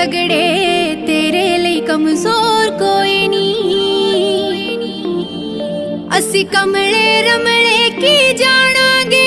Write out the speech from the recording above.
ਤਗੜੇ ਤੇਰੇ ਲਈ ਕਮਜ਼ੋਰ ਕੋਈ ਨਹੀਂ। ਅਸੀਂ ਕਮਲੇ ਰਮਲੇ ਕੀ ਜਾਣਾਂਗੇ?